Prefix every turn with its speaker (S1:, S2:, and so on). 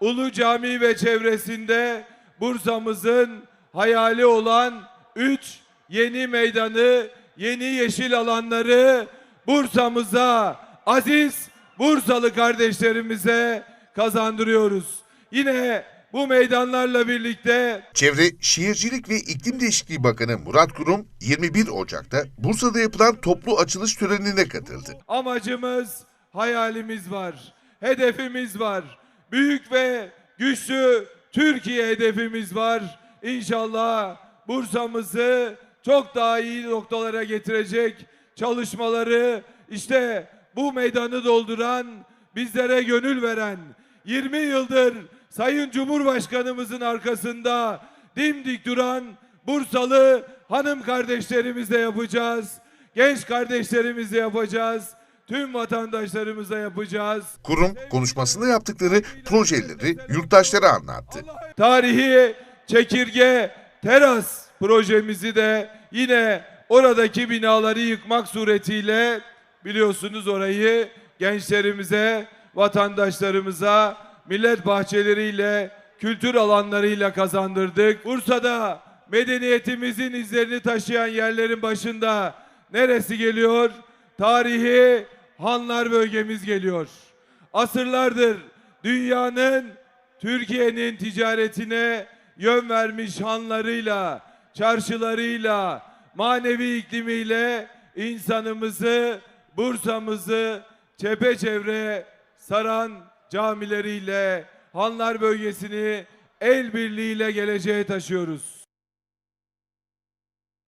S1: Ulu Cami ve çevresinde Bursa'mızın hayali olan 3 yeni meydanı, yeni yeşil alanları Bursa'mıza, aziz Bursalı kardeşlerimize kazandırıyoruz. Yine bu meydanlarla birlikte
S2: Çevre, Şehircilik ve İklim Değişikliği Bakanı Murat Kurum 21 Ocak'ta Bursa'da yapılan toplu açılış törenine katıldı.
S1: amacımız, hayalimiz var. Hedefimiz var. Büyük ve güçlü Türkiye hedefimiz var. İnşallah Bursa'mızı çok daha iyi noktalara getirecek çalışmaları işte bu meydanı dolduran, bizlere gönül veren, 20 yıldır Sayın Cumhurbaşkanımızın arkasında dimdik duran Bursalı hanım kardeşlerimizle yapacağız. Genç kardeşlerimizle yapacağız. Tüm vatandaşlarımıza yapacağız.
S2: Kurum konuşmasında yaptıkları projeleri yurttaşlara anlattı.
S1: Tarihi çekirge teras projemizi de yine oradaki binaları yıkmak suretiyle biliyorsunuz orayı gençlerimize, vatandaşlarımıza millet bahçeleriyle, kültür alanlarıyla kazandırdık. Bursa'da medeniyetimizin izlerini taşıyan yerlerin başında neresi geliyor? Tarihi Hanlar bölgemiz geliyor. Asırlardır dünyanın Türkiye'nin ticaretine yön vermiş hanlarıyla, çarşılarıyla, manevi iklimiyle insanımızı, Bursa'mızı çepeçevre saran camileriyle Hanlar bölgesini el birliğiyle geleceğe taşıyoruz.